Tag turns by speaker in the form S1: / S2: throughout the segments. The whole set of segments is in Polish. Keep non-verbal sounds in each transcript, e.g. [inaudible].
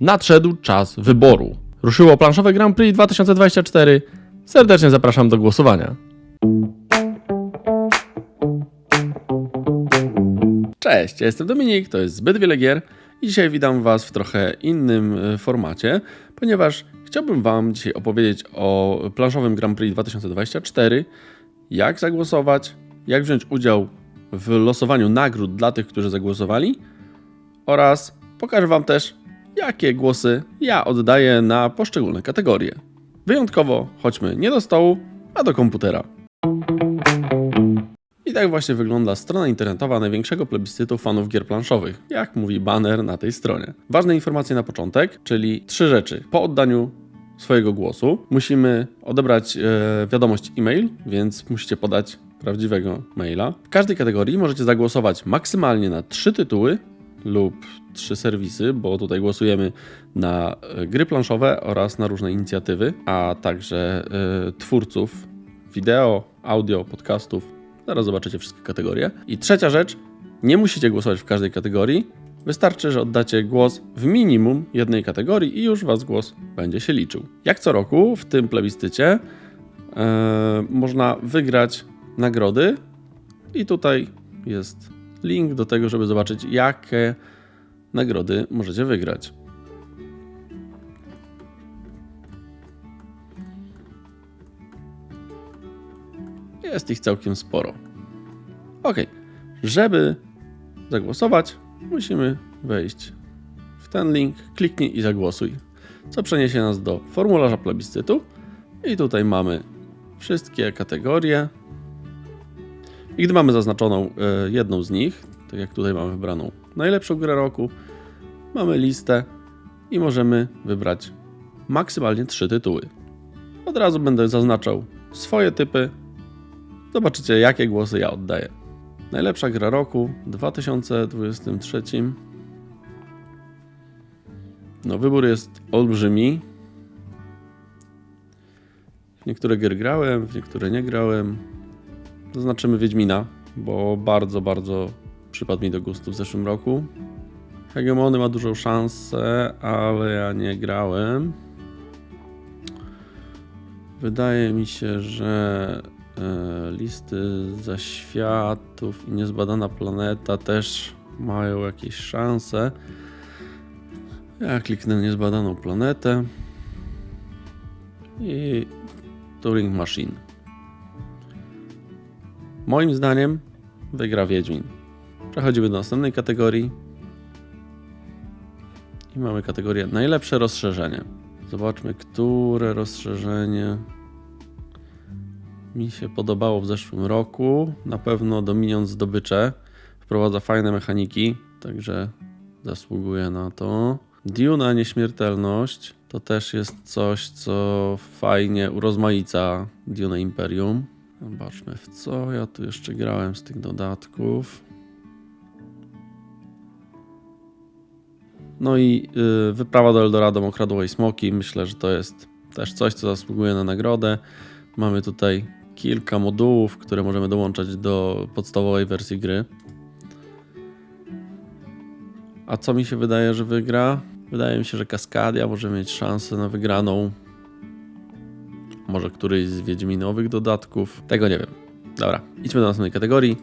S1: Nadszedł czas wyboru. Ruszyło planszowe Grand Prix 2024. Serdecznie zapraszam do głosowania. Cześć, ja jestem Dominik, to jest Zbyt Wiele Gier i dzisiaj witam Was w trochę innym e, formacie, ponieważ chciałbym Wam dzisiaj opowiedzieć o planszowym Grand Prix 2024, jak zagłosować, jak wziąć udział w losowaniu nagród dla tych, którzy zagłosowali oraz pokażę Wam też, jakie głosy ja oddaję na poszczególne kategorie. Wyjątkowo chodźmy nie do stołu, a do komputera. I tak właśnie wygląda strona internetowa największego plebiscytu fanów gier planszowych, jak mówi banner na tej stronie. Ważne informacje na początek, czyli trzy rzeczy. Po oddaniu swojego głosu musimy odebrać e, wiadomość e-mail, więc musicie podać prawdziwego maila. W każdej kategorii możecie zagłosować maksymalnie na trzy tytuły lub trzy serwisy, bo tutaj głosujemy na e, gry planszowe oraz na różne inicjatywy, a także e, twórców wideo, audio, podcastów. Zaraz zobaczycie wszystkie kategorie. I trzecia rzecz, nie musicie głosować w każdej kategorii. Wystarczy, że oddacie głos w minimum jednej kategorii i już was głos będzie się liczył. Jak co roku w tym plebiscycie e, można wygrać nagrody i tutaj jest link do tego, żeby zobaczyć, jakie nagrody możecie wygrać. Jest ich całkiem sporo. Ok, żeby zagłosować, musimy wejść w ten link, kliknij i zagłosuj, co przeniesie nas do formularza plebiscytu. I tutaj mamy wszystkie kategorie. I gdy mamy zaznaczoną e, jedną z nich, tak jak tutaj mamy wybraną najlepszą grę roku, mamy listę i możemy wybrać maksymalnie trzy tytuły. Od razu będę zaznaczał swoje typy. Zobaczycie, jakie głosy ja oddaję. Najlepsza gra roku 2023. No, wybór jest olbrzymi. W niektóre gry grałem, w niektóre nie grałem. Zaznaczymy Wiedźmina, bo bardzo, bardzo przypadł mi do gustu w zeszłym roku. Hegemony ma dużą szansę, ale ja nie grałem. Wydaje mi się, że e, listy zaświatów i niezbadana planeta też mają jakieś szanse. Ja kliknę niezbadaną planetę i Turing Machine. Moim zdaniem wygra Wiedźmin. Przechodzimy do następnej kategorii. I mamy kategorię najlepsze rozszerzenie. Zobaczmy, które rozszerzenie mi się podobało w zeszłym roku. Na pewno Dominion Zdobycze wprowadza fajne mechaniki, także zasługuje na to. Duna Nieśmiertelność to też jest coś, co fajnie urozmaica Duna Imperium. Zobaczmy, w co ja tu jeszcze grałem z tych dodatków. No i y, wyprawa do Eldorado okradłej smoki. Myślę, że to jest też coś, co zasługuje na nagrodę. Mamy tutaj kilka modułów, które możemy dołączać do podstawowej wersji gry. A co mi się wydaje, że wygra? Wydaje mi się, że Kaskadia może mieć szansę na wygraną. Może któryś z Wiedźminowych dodatków. Tego nie wiem. Dobra, idźmy do następnej kategorii.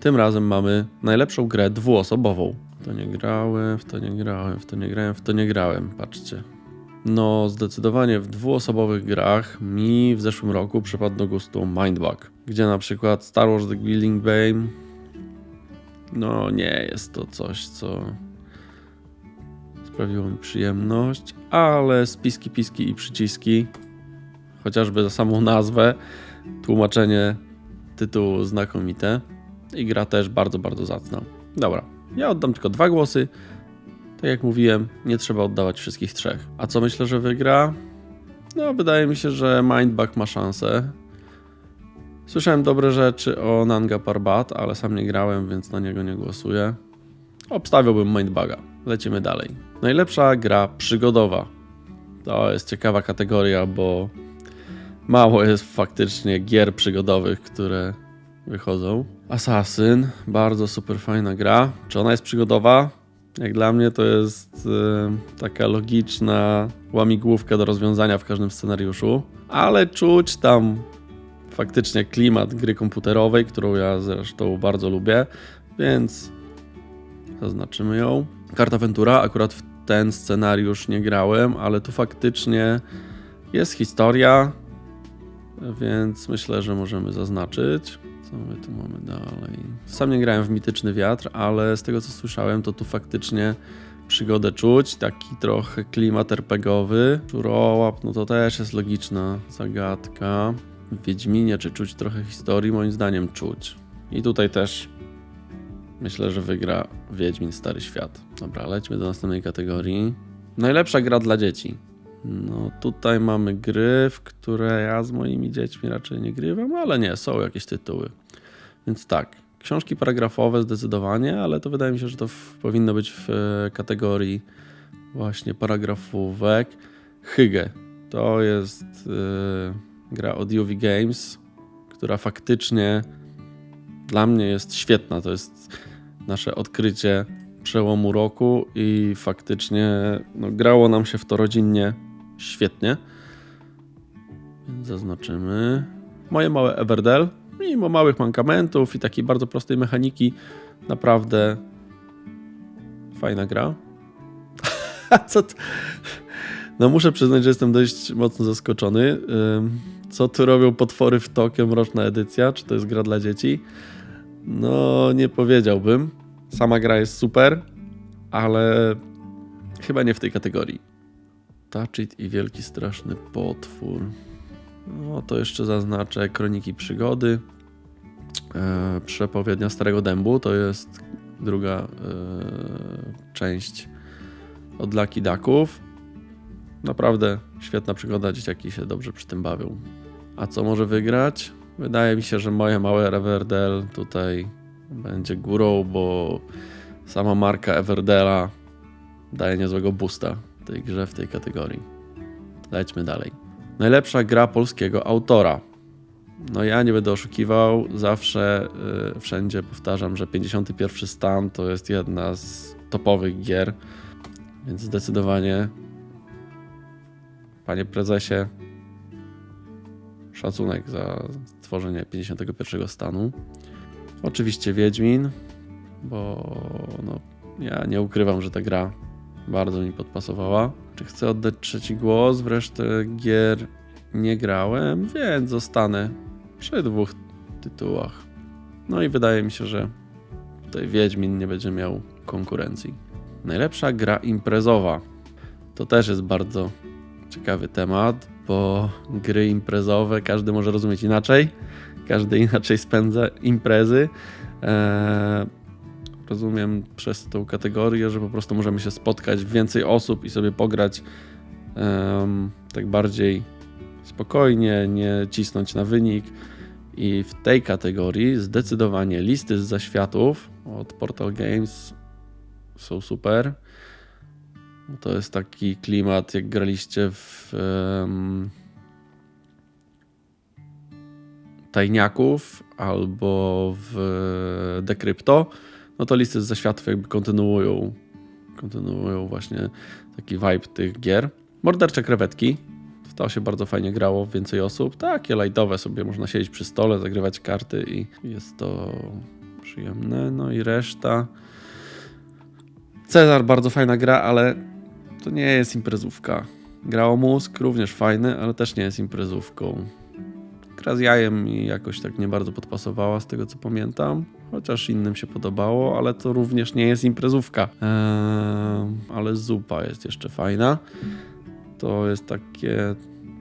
S1: Tym razem mamy najlepszą grę dwuosobową. W to nie grałem, w to nie grałem, w to nie grałem, w to nie grałem. Patrzcie. No, zdecydowanie w dwuosobowych grach mi w zeszłym roku przypadł do gustu Mindbug, gdzie na przykład Star Wars The Building Bane no nie jest to coś, co sprawiło mi przyjemność, ale spiski, piski i przyciski, chociażby za samą nazwę, tłumaczenie tytułu znakomite i gra też bardzo, bardzo zacna. Dobra, ja oddam tylko dwa głosy. Tak jak mówiłem, nie trzeba oddawać wszystkich trzech. A co myślę, że wygra? No, wydaje mi się, że Mindbug ma szansę. Słyszałem dobre rzeczy o Nanga Parbat, ale sam nie grałem, więc na niego nie głosuję. Obstawiałbym Mindbuga. Lecimy dalej. Najlepsza gra przygodowa. To jest ciekawa kategoria, bo mało jest faktycznie gier przygodowych, które wychodzą. Assassin, bardzo super fajna gra. Czy ona jest przygodowa? Jak dla mnie to jest e, taka logiczna łamigłówka do rozwiązania w każdym scenariuszu, ale czuć tam faktycznie klimat gry komputerowej, którą ja zresztą bardzo lubię, więc zaznaczymy ją. Karta Ventura, akurat w ten scenariusz nie grałem, ale tu faktycznie jest historia, więc myślę, że możemy zaznaczyć. Co my tu mamy dalej? Sam nie grałem w Mityczny Wiatr, ale z tego co słyszałem, to tu faktycznie przygodę czuć, taki trochę klimat RPGowy. Czurołap, no to też jest logiczna zagadka. W Wiedźminie, czy czuć trochę historii? Moim zdaniem czuć. I tutaj też myślę, że wygra Wiedźmin Stary Świat. Dobra, lećmy do następnej kategorii. Najlepsza gra dla dzieci. No tutaj mamy gry, w które ja z moimi dziećmi raczej nie grywam, ale nie, są jakieś tytuły. Więc tak, książki paragrafowe zdecydowanie, ale to wydaje mi się, że to w, powinno być w e, kategorii właśnie paragrafówek. Hygge to jest e, gra od UV Games, która faktycznie dla mnie jest świetna. To jest nasze odkrycie przełomu roku i faktycznie no, grało nam się w to rodzinnie świetnie. Więc zaznaczymy. Moje małe Everdell, mimo małych mankamentów i takiej bardzo prostej mechaniki, naprawdę fajna gra. [laughs] Co t- no muszę przyznać, że jestem dość mocno zaskoczony. Co tu robią potwory w Tokio, mroczna edycja? Czy to jest gra dla dzieci? No, nie powiedziałbym. Sama gra jest super, ale chyba nie w tej kategorii. Touch It i Wielki Straszny Potwór. No to jeszcze zaznaczę Kroniki Przygody. E, Przepowiednia Starego Dębu to jest druga e, część od Lucky Ducków. Naprawdę świetna przygoda, dzieciaki się dobrze przy tym bawią. A co może wygrać? Wydaje mi się, że moje małe Everdell tutaj będzie górą, bo sama marka Everdella daje niezłego boosta tej grze w tej kategorii. Lećmy dalej. Najlepsza gra polskiego autora. No ja nie będę oszukiwał, zawsze y, wszędzie powtarzam, że 51 stan to jest jedna z topowych gier, więc zdecydowanie panie prezesie szacunek za stworzenie 51 stanu. Oczywiście Wiedźmin, bo no, ja nie ukrywam, że ta gra bardzo mi podpasowała. Czy chcę oddać trzeci głos? W resztę gier nie grałem, więc zostanę przy dwóch tytułach. No i wydaje mi się, że tutaj Wiedźmin nie będzie miał konkurencji. Najlepsza gra imprezowa. To też jest bardzo ciekawy temat, bo gry imprezowe każdy może rozumieć inaczej. Każdy inaczej spędza imprezy. Eee, rozumiem przez tą kategorię, że po prostu możemy się spotkać więcej osób i sobie pograć em, tak bardziej spokojnie, nie cisnąć na wynik. I w tej kategorii zdecydowanie listy z zaświatów od Portal Games są super. To jest taki klimat, jak graliście w em, Tajniaków albo w Decrypto, no to listy z zaświatów jakby kontynuują, kontynuują właśnie taki vibe tych gier. Mordercze krewetki, to się bardzo fajnie grało, więcej osób. Takie lightowe sobie można siedzieć przy stole, zagrywać karty i jest to przyjemne. No i reszta. Cezar bardzo fajna gra, ale to nie jest imprezówka. Gra o mózg również fajny, ale też nie jest imprezówką. Gra z jajem mi jakoś tak nie bardzo podpasowała z tego co pamiętam. Chociaż innym się podobało, ale to również nie jest imprezówka. Eee, ale zupa jest jeszcze fajna. To jest takie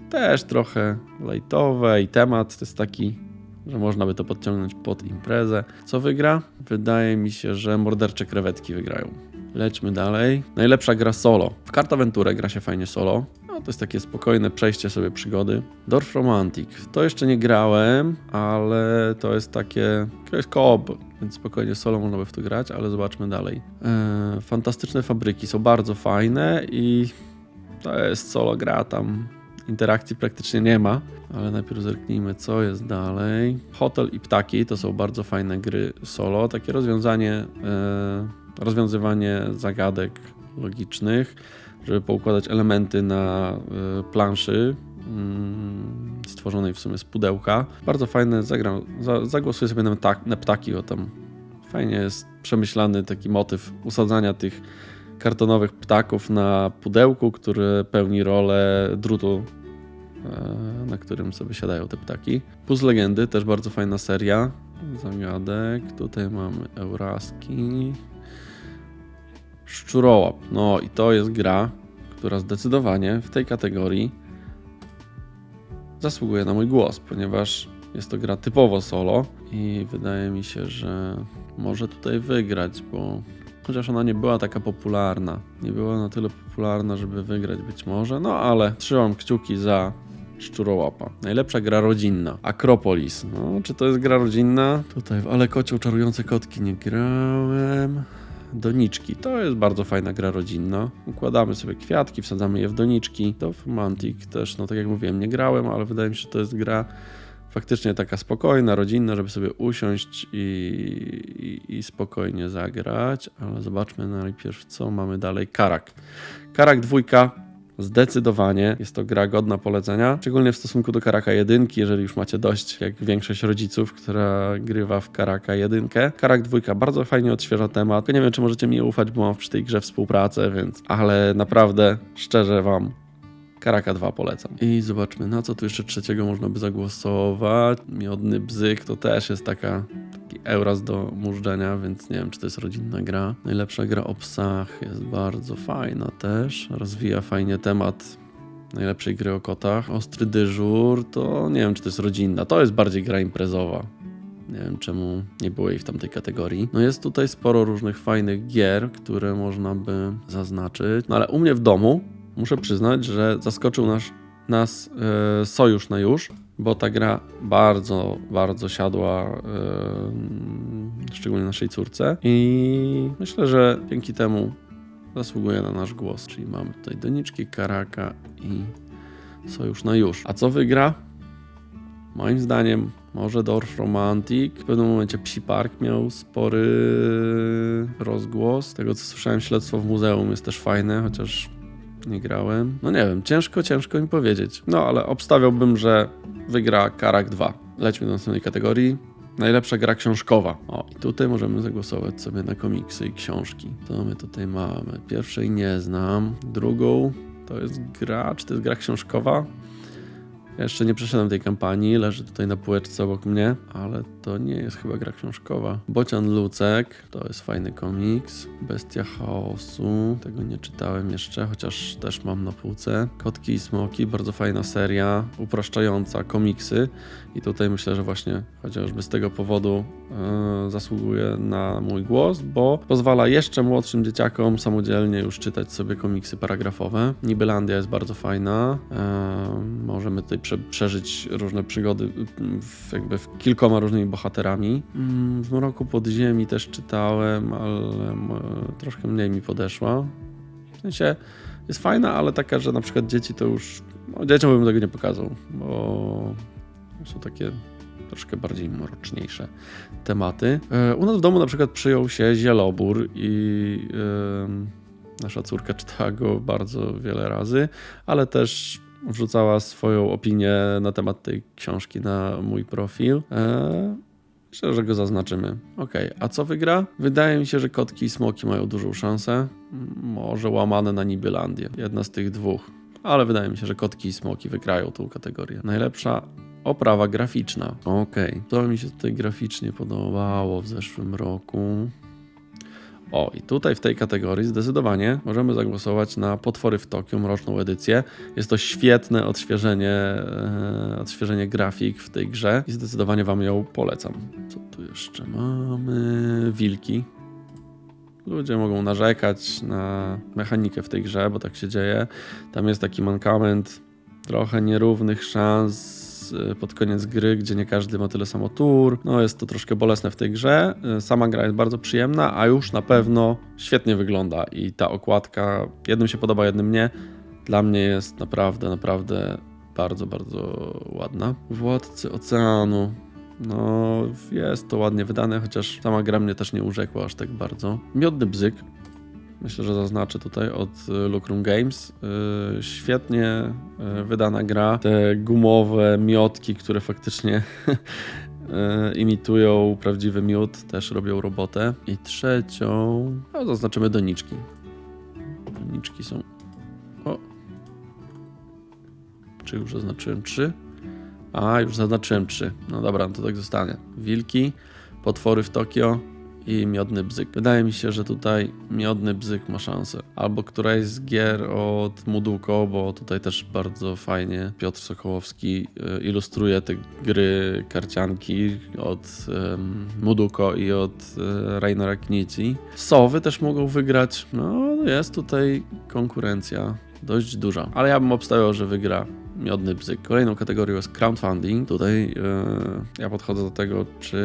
S1: też trochę lightowe i temat jest taki, że można by to podciągnąć pod imprezę. Co wygra? Wydaje mi się, że mordercze krewetki wygrają. Lećmy dalej. Najlepsza gra solo. W Kartaventurę gra się fajnie solo. No, to jest takie spokojne przejście sobie przygody. Dorf Romantic. To jeszcze nie grałem, ale to jest takie... To jest koop, więc spokojnie solo można by w to grać, ale zobaczmy dalej. Eee, fantastyczne fabryki są bardzo fajne i to jest solo gra, tam interakcji praktycznie nie ma, ale najpierw zerknijmy, co jest dalej. Hotel i Ptaki to są bardzo fajne gry solo, takie rozwiązanie e, rozwiązywanie zagadek logicznych, żeby poukładać elementy na y, planszy mm, stworzonej w sumie z pudełka. Bardzo fajne, zagram, za, zagłosuję sobie na, na ptaki, o tam fajnie jest przemyślany taki motyw usadzania tych kartonowych ptaków na pudełku, które pełni rolę drutu, e, na którym sobie siadają te ptaki. Puzzle Legendy, też bardzo fajna seria zagadek. Tutaj mamy Euraski. Szczurołap. No i to jest gra, która zdecydowanie w tej kategorii zasługuje na mój głos, ponieważ jest to gra typowo solo i wydaje mi się, że może tutaj wygrać, bo chociaż ona nie była taka popularna, nie była na tyle popularna, żeby wygrać być może, no ale trzymam kciuki za Szczurołapa. Najlepsza gra rodzinna. Akropolis. No, czy to jest gra rodzinna? Tutaj w Ale Kocioł Czarujące Kotki nie grałem. Doniczki. To jest bardzo fajna gra rodzinna. Układamy sobie kwiatki, wsadzamy je w doniczki. To Romantic też, no tak jak mówiłem, nie grałem, ale wydaje mi się, że to jest gra faktycznie taka spokojna, rodzinna, żeby sobie usiąść i, i, i spokojnie zagrać. Ale zobaczmy najpierw, co mamy dalej. Karak. Karak dwójka. Zdecydowanie jest to gra godna polecenia, szczególnie w stosunku do Karaka 1, jeżeli już macie dość, jak większość rodziców, która grywa w Karaka 1. Karak 2 bardzo fajnie odświeża temat. Nie wiem, czy możecie mi ufać, bo mam przy tej grze współpracę, więc ale naprawdę szczerze wam Karaka 2 polecam. I zobaczmy, na co tu jeszcze trzeciego można by zagłosować. Miodny Bzyk to też jest taka euraz do mużdżenia, więc nie wiem, czy to jest rodzinna gra. Najlepsza gra o psach jest bardzo fajna też. Rozwija fajnie temat najlepszej gry o kotach. Ostry dyżur to nie wiem, czy to jest rodzinna. To jest bardziej gra imprezowa. Nie wiem, czemu nie było jej w tamtej kategorii. No jest tutaj sporo różnych fajnych gier, które można by zaznaczyć. No ale u mnie w domu muszę przyznać, że zaskoczył nas, nas e, sojusz na już, bo ta gra bardzo, bardzo siadła, e, szczególnie naszej córce. I myślę, że dzięki temu zasługuje na nasz głos. Czyli mamy tutaj doniczki, karaka i sojusz na już. A co wygra? Moim zdaniem może Dorf Romantic. W pewnym momencie Psi Park miał spory rozgłos. Z tego co słyszałem, śledztwo w muzeum jest też fajne, chociaż nie grałem. No nie wiem, ciężko, ciężko mi powiedzieć. No ale obstawiałbym, że wygra Karak 2. Lećmy do następnej kategorii. Najlepsza gra książkowa. O, i tutaj możemy zagłosować sobie na komiksy i książki. Co my tutaj mamy? Pierwszej nie znam. Drugą to jest gra, czy to jest gra książkowa? Ja jeszcze nie przeszedłem tej kampanii, leży tutaj na półeczce obok mnie, ale to nie jest chyba gra książkowa. Bocian Lucek, to jest fajny komiks. Bestia Chaosu, tego nie czytałem jeszcze, chociaż też mam na półce. Kotki i Smoki, bardzo fajna seria, upraszczająca komiksy. I tutaj myślę, że właśnie chociażby z tego powodu e, zasługuje na mój głos, bo pozwala jeszcze młodszym dzieciakom samodzielnie już czytać sobie komiksy paragrafowe. Nibelandia jest bardzo fajna. E, możemy tutaj prze, przeżyć różne przygody mm, w, jakby w kilkoma różnymi bohaterami. Mm, W Mroku Podziemi też czytałem, ale troszkę mniej mi podeszła. W sensie jest fajna, ale taka, że na przykład dzieci to już... No, dzieciom bym tego nie pokazał, bo są takie troszkę bardziej mroczniejsze tematy. E, U nas w domu na przykład przyjął się Zielobór i em, nasza córka czytała go bardzo wiele razy, ale też wrzucała swoją opinię na temat tej książki na mój profil. E, Myślę, że go zaznaczymy. Ok, a co wygra? Wydaje mi się, że kotki i smoki mają dużą szansę. Może łamane na Nibylandię. Jedna z tych dwóch. Ale wydaje mi się, że kotki i smoki wygrają tą kategorię. Najlepsza oprawa graficzna. Okej, to mi się tutaj graficznie podobało w zeszłym roku. O, i tutaj w tej kategorii zdecydowanie możemy zagłosować na Potwory w Tokio, mroczną edycję. Jest to świetne odświeżenie, e, odświeżenie grafik w tej grze i zdecydowanie Wam ją polecam. Co tu jeszcze mamy? Wilki. Ludzie mogą narzekać na mechanikę w tej grze, bo tak się dzieje. Tam jest taki mankament trochę nierównych szans pod koniec gry, gdzie nie każdy ma tyle samo tur. No jest to troszkę bolesne w tej grze. Y, Sama gra jest bardzo przyjemna, a już na pewno świetnie wygląda i ta okładka jednym się podoba, jednym nie. Dla mnie jest naprawdę, naprawdę bardzo, bardzo ładna. Władcy Oceanu. No, jest to ładnie wydane, chociaż sama gra mnie też nie urzekła aż tak bardzo. Miodny bzyk. Myślę, że zaznaczę tutaj od y, Lucrum Games. Yy, świetnie y, wydana gra. Te gumowe miotki, które faktycznie [laughs] imitują prawdziwy miód, też robią robotę. I trzecią, no, zaznaczymy doniczki. Doniczki są. O. Czy już zaznaczyłem trzy? A, już zaznaczyłem trzy. No dobra, no to tak zostanie. Wilki, potwory w Tokio i miodny bzyk. Wydaje mi się, że tutaj miodny bzyk ma szansę. Albo któraś z gier od Muduko, bo tutaj też bardzo fajnie Piotr Sokołowski y, ilustruje te gry karcianki od um, Muduko i od y, Rainera Knici. Sowy też mogą wygrać. No, jest tutaj konkurencja dość duża. Ale ja bym obstawiał, że wygra miodny bzyk. Kolejną kategorią jest crowdfunding. Tutaj yy, ja podchodzę do tego, czy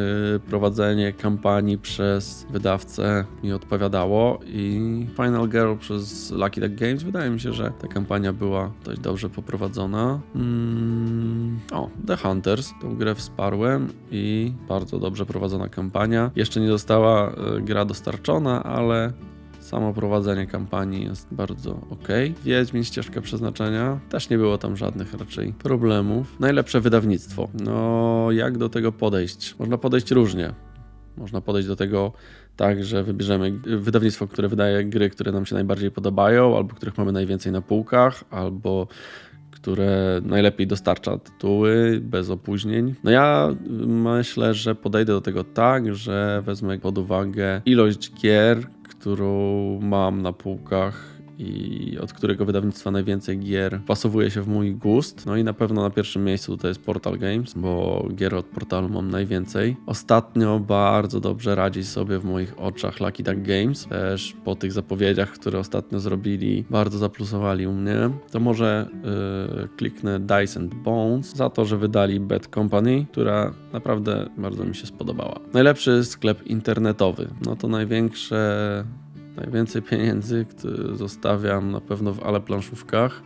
S1: prowadzenie kampanii przez wydawcę mi odpowiadało i Final Girl przez Lucky Duck Games wydaje mi się, że ta kampania była dość dobrze poprowadzona. Mm, o, The Hunters. Tą grę wsparłem i bardzo dobrze prowadzona kampania. Jeszcze nie została yy, gra dostarczona, ale Samo prowadzenie kampanii jest bardzo ok. Wiedźmin, ścieżka przeznaczenia. Też nie było tam żadnych raczej problemów. Najlepsze wydawnictwo. No, jak do tego podejść? Można podejść różnie. Można podejść do tego tak, że wybierzemy wydawnictwo, które wydaje gry, które nam się najbardziej podobają, albo których mamy najwięcej na półkach, albo które najlepiej dostarcza tytuły bez opóźnień. No ja myślę, że podejdę do tego tak, że wezmę pod uwagę ilość gier, którą mam na półkach i od którego wydawnictwa najwięcej gier pasowuje się w mój gust. No i na pewno na pierwszym miejscu tutaj jest Portal Games, bo gier od portalu mam najwięcej. Ostatnio bardzo dobrze radzi sobie w moich oczach Lucky Duck Games. Też po tych zapowiedziach, które ostatnio zrobili, bardzo zaplusowali u mnie. To może yy, kliknę Dice and Bones za to, że wydali Bad Company, która naprawdę bardzo mi się spodobała. Najlepszy sklep internetowy. No to największe Najwięcej pieniędzy zostawiam na pewno w ale planszówkach.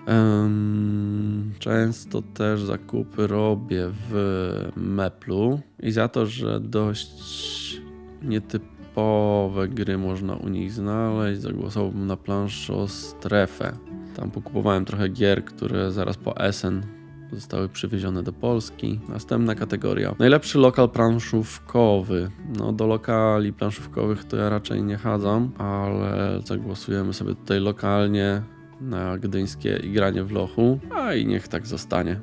S1: Często też zakupy robię w Meplu i za to, że dość nietypowe gry można u nich znaleźć, zagłosowałbym na planszo strefę. Tam pokupowałem trochę gier, które zaraz po Essen zostały przywiezione do Polski. Następna kategoria. Najlepszy lokal planszówkowy. No do lokali planszówkowych to ja raczej nie chadzam, ale zagłosujemy sobie tutaj lokalnie na gdyńskie igranie w lochu, a i niech tak zostanie.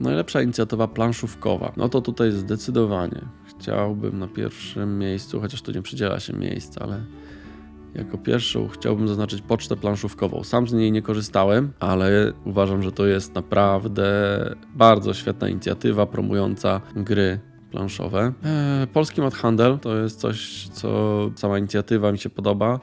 S1: Najlepsza inicjatywa planszówkowa. No to tutaj zdecydowanie chciałbym na pierwszym miejscu, chociaż tu nie przydziela się miejsc, ale jako pierwszą chciałbym zaznaczyć pocztę planszówkową. Sam z niej nie korzystałem, ale uważam, że to jest naprawdę bardzo świetna inicjatywa promująca gry planszowe. Eee, Polski Mat Handel to jest coś, co sama inicjatywa mi się podoba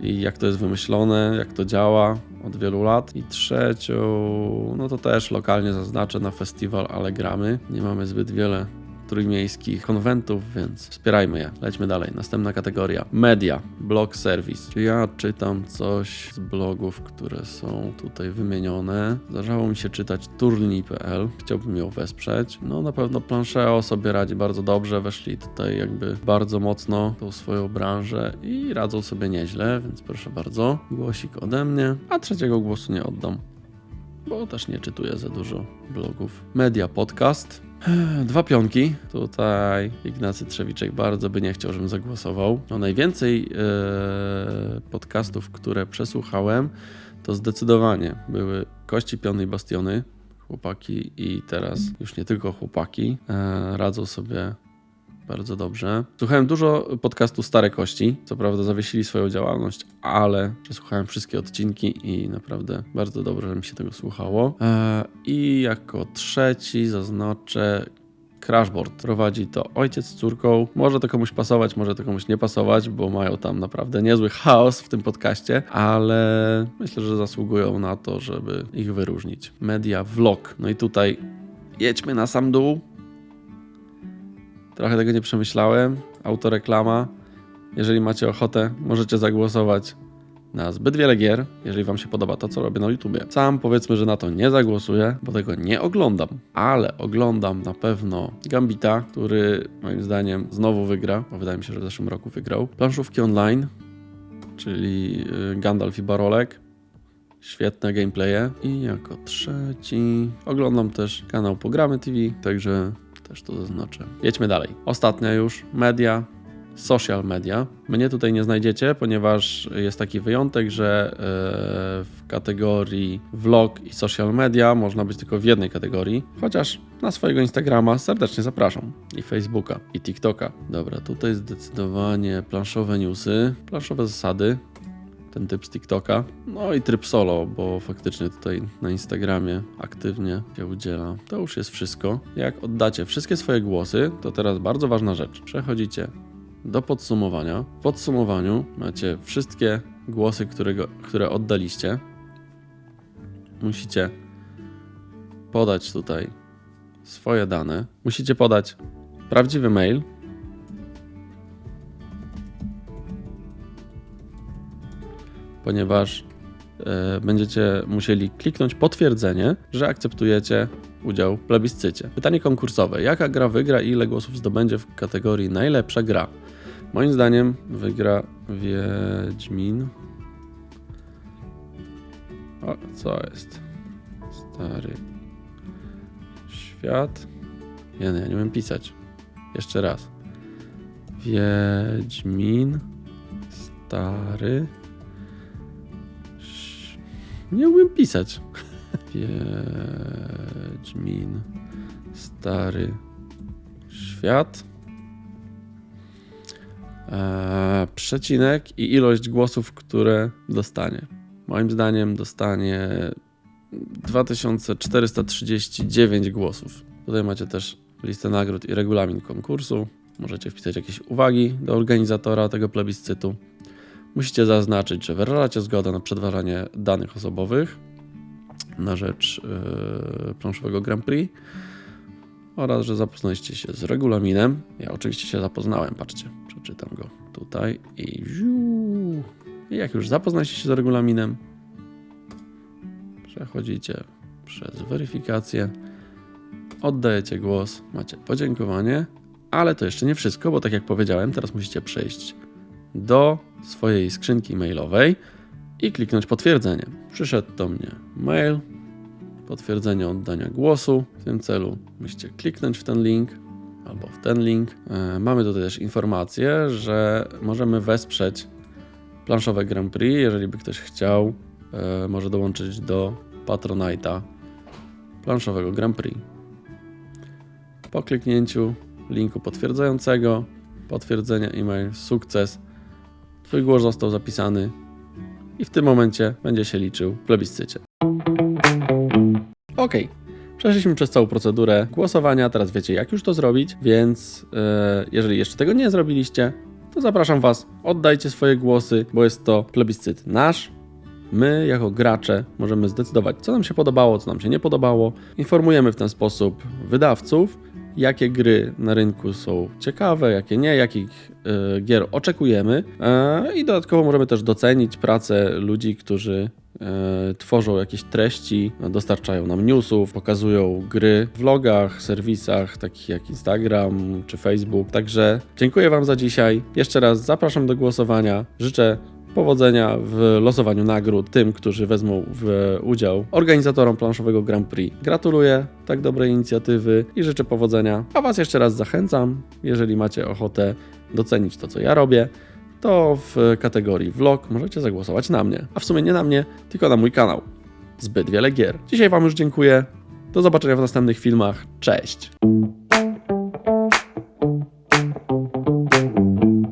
S1: i jak to jest wymyślone, jak to działa od wielu lat. I trzecią, no to też lokalnie zaznaczę na festiwal, ale gramy. Nie mamy zbyt wiele trójmiejskich konwentów, więc wspierajmy je. Lećmy dalej. Następna kategoria. Media, blog service. Ja czytam coś z blogów, które są tutaj wymienione? Zdarzało mi się czytać turniej.pl. Chciałbym ją wesprzeć. No na pewno Plancheo sobie radzi bardzo dobrze. Weszli tutaj jakby bardzo mocno tą swoją branżę i radzą sobie nieźle, więc proszę bardzo. Głosik ode mnie, a trzeciego głosu nie oddam bo też nie czytuję za dużo blogów. Media Podcast. Dwa pionki. Tutaj Ignacy Trzewiczek bardzo by nie chciał, żebym zagłosował. No najwięcej e, podcastów, które przesłuchałem, to zdecydowanie były Kości Piony i Bastiony. Chłopaki i teraz już nie tylko chłopaki e, radzą sobie bardzo dobrze. Słuchałem dużo podcastu Stare Kości. Co prawda zawiesili swoją działalność, ale przesłuchałem wszystkie odcinki i naprawdę bardzo dobrze że mi się tego słuchało. Eee, I jako trzeci zaznaczę Crashboard. Prowadzi to ojciec z córką. Może to komuś pasować, może to komuś nie pasować, bo mają tam naprawdę niezły chaos w tym podcaście, ale myślę, że zasługują na to, żeby ich wyróżnić. Media Vlog. No i tutaj jedźmy na sam dół. Trochę tego nie przemyślałem. Autoreklama. Jeżeli macie ochotę, możecie zagłosować na zbyt wiele gier, jeżeli Wam się podoba to, co robię na YouTubie. Sam powiedzmy, że na to nie zagłosuję, bo tego nie oglądam, ale oglądam na pewno Gambita, który moim zdaniem znowu wygra, bo wydaje mi się, że w zeszłym roku wygrał. Planszówki online, czyli y, Gandalf i Barolek. Świetne gameplaye. I jako trzeci oglądam też kanał Pogramy TV, także też to zaznaczę. Jedźmy dalej. Ostatnia już media, social media. Mnie tutaj nie znajdziecie, ponieważ jest taki wyjątek, że e, w kategorii vlog i social media można być tylko w jednej kategorii, chociaż na swojego Instagrama serdecznie zapraszam. I Facebooka, i TikToka. Dobra, tutaj zdecydowanie planszowe newsy, planszowe zasady, ten typ z TikToka. No i tryb solo, bo faktycznie tutaj na Instagramie aktywnie się udziela. To już jest wszystko. Jak oddacie wszystkie swoje głosy, to teraz bardzo ważna rzecz. Przechodzicie do podsumowania. W podsumowaniu macie wszystkie głosy, którego, które oddaliście. Musicie podać tutaj swoje dane. Musicie podać prawdziwy mail, ponieważ e, będziecie musieli kliknąć potwierdzenie, że akceptujecie udział w plebiscycie. Pytanie konkursowe. Jaka gra wygra i ile głosów zdobędzie w kategorii najlepsza gra? Moim zdaniem wygra Wiedźmin. O, co jest? Stary świat. Ja nie, nie pisać. Jeszcze raz. Wiedźmin. Stary. Nie umiem pisać. [laughs] Wiedźmin. Stary świat. Eee, przecinek i ilość głosów, które dostanie. Moim zdaniem dostanie 2439 głosów. Tutaj macie też listę nagród i regulamin konkursu. Możecie wpisać jakieś uwagi do organizatora tego plebiscytu. Musicie zaznaczyć, że wyrażacie zgodę na przetwarzanie danych osobowych na rzecz yy, planszowego Grand Prix oraz, że zapoznaliście się z regulaminem. Ja oczywiście się zapoznałem, patrzcie, przeczytam go tutaj i. I jak już zapoznaliście się z regulaminem, przechodzicie przez weryfikację, oddajecie głos, macie podziękowanie, ale to jeszcze nie wszystko, bo tak jak powiedziałem, teraz musicie przejść do swojej skrzynki mailowej i kliknąć potwierdzenie. Przyszedł do mnie mail, potwierdzenie oddania głosu. W tym celu musicie kliknąć w ten link albo w ten link. E, Mamy tutaj też informację, że możemy wesprzeć planszowe Grand Prix. Jeżeli by ktoś chciał, e, może dołączyć do Patronite'a planszowego Grand Prix. Po kliknięciu linku potwierdzającego, potwierdzenia e-mail, sukces, Twój głos został zapisany i w tym momencie będzie się liczył w plebiscycie. Ok, przeszliśmy przez całą procedurę głosowania, teraz wiecie jak już to zrobić, więc e, jeżeli jeszcze tego nie zrobiliście, to zapraszam Was, oddajcie swoje głosy, bo jest to plebiscyt nasz. My, jako gracze, możemy zdecydować, co nam się podobało, co nam się nie podobało. Informujemy w ten sposób wydawców, jakie gry na rynku są ciekawe, jakie nie, jakich e, gier oczekujemy. E, I dodatkowo możemy też docenić pracę ludzi, którzy e, tworzą jakieś treści, dostarczają nam newsów, pokazują gry w vlogach, serwisach takich jak Instagram czy Facebook. Także dziękuję Wam za dzisiaj. Jeszcze raz zapraszam do głosowania. Życzę powodzenia w losowaniu nagród tym, którzy wezmą w udział organizatorom planszowego Grand Prix. Gratuluję tak dobrej inicjatywy i życzę powodzenia. A Was jeszcze raz zachęcam, jeżeli macie ochotę docenić to, co ja robię, to w kategorii vlog możecie zagłosować na mnie. A w sumie nie na mnie, tylko na mój kanał. Zbyt wiele gier. Dzisiaj Wam już dziękuję. Do zobaczenia w następnych filmach. Cześć!